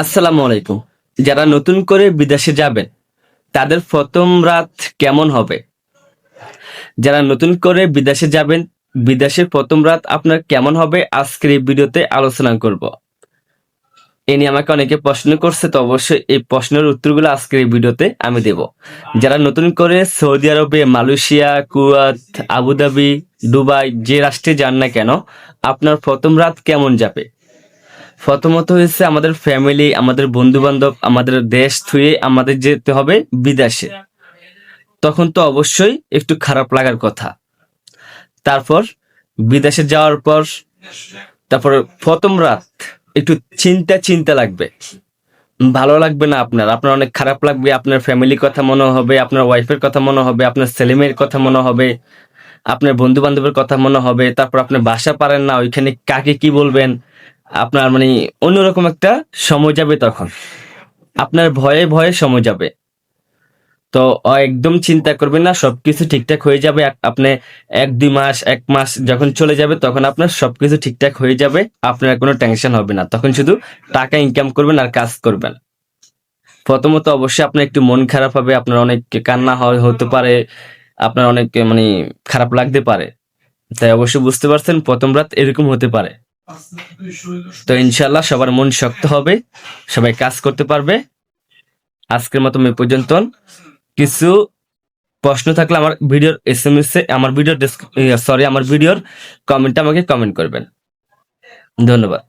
আসসালামু আলাইকুম। যারা নতুন করে বিদেশে যাবেন, তাদের প্রথম রাত কেমন হবে? যারা নতুন করে বিদেশে যাবেন, বিদেশের প্রথম রাত আপনার কেমন হবে? আজকের এই ভিডিওতে আলোচনা করব। এ নিয়ে আমাকে অনেকে প্রশ্ন করছে, তো অবশ্যই এই প্রশ্নের উত্তরগুলো আজকের এই ভিডিওতে আমি দেব। যারা নতুন করে সৌদি আরবে, মালয়েশিয়া, কুয়াত, আবুধাবি, দুবাই যে রাষ্ট্রে যান না কেন, আপনার প্রথম রাত কেমন যাবে? প্রথমত হয়েছে আমাদের ফ্যামিলি আমাদের বন্ধু বান্ধব আমাদের দেশ থুয়ে আমাদের যেতে হবে বিদেশে। তখন তো অবশ্যই একটু খারাপ লাগার কথা। তারপর বিদেশে যাওয়ার পর, তারপর প্রথম রাত একটু চিন্তা চিন্তা লাগবে। ভালো লাগবে না আপনার আপনার অনেক খারাপ লাগবে, আপনার ফ্যামিলির কথা মনে হবে, আপনার ওয়াইফের কথা মনে হবে, আপনার ছেলেমেয়ের কথা মনে হবে, আপনার বন্ধু বান্ধবের কথা মনে হবে, তারপর আপনি বাসা পারেন না, ওইখানে কাকে কি বলবেন আপনার মানে অন্যরকম একটা সময় যাবে তখন। আপনার ভয়ে ভয়ে সময় যাবে। তো একদম চিন্তা করবেন না, সবকিছু ঠিকঠাক হয়ে যাবে। আপনি এক, দুই মাস, এক মাস যখন চলে যাবে, তখন আপনার সবকিছু ঠিকঠাক হয়ে যাবে। আপনার কোনো টেনশন হবে না। তখন শুধু টাকা ইনকাম করবেন আর কাজ করবেন। প্রথমত অবশ্যই আপনার একটু মন খারাপ হবে, আপনার অনেক কান্না হয়- হতে পারে। আপনার অনেক মানে খারাপ লাগতে পারে। তাই অবশ্যই বুঝতে পারছেন, প্রথম রাত এরকম হতে পারে। তো ইনশাল্লাহ সবার মন শক্ত হবে, সবাই কাজ করতে পারবে। আজকের মতো এ পর্যন্ত। কিছু প্রশ্ন থাকলে আমার ভিডিওর এস এম এস এ, আমার ভিডিওর সরি আমার ভিডিওর কমেন্টে আমাকে কমেন্ট করবেন। ধন্যবাদ।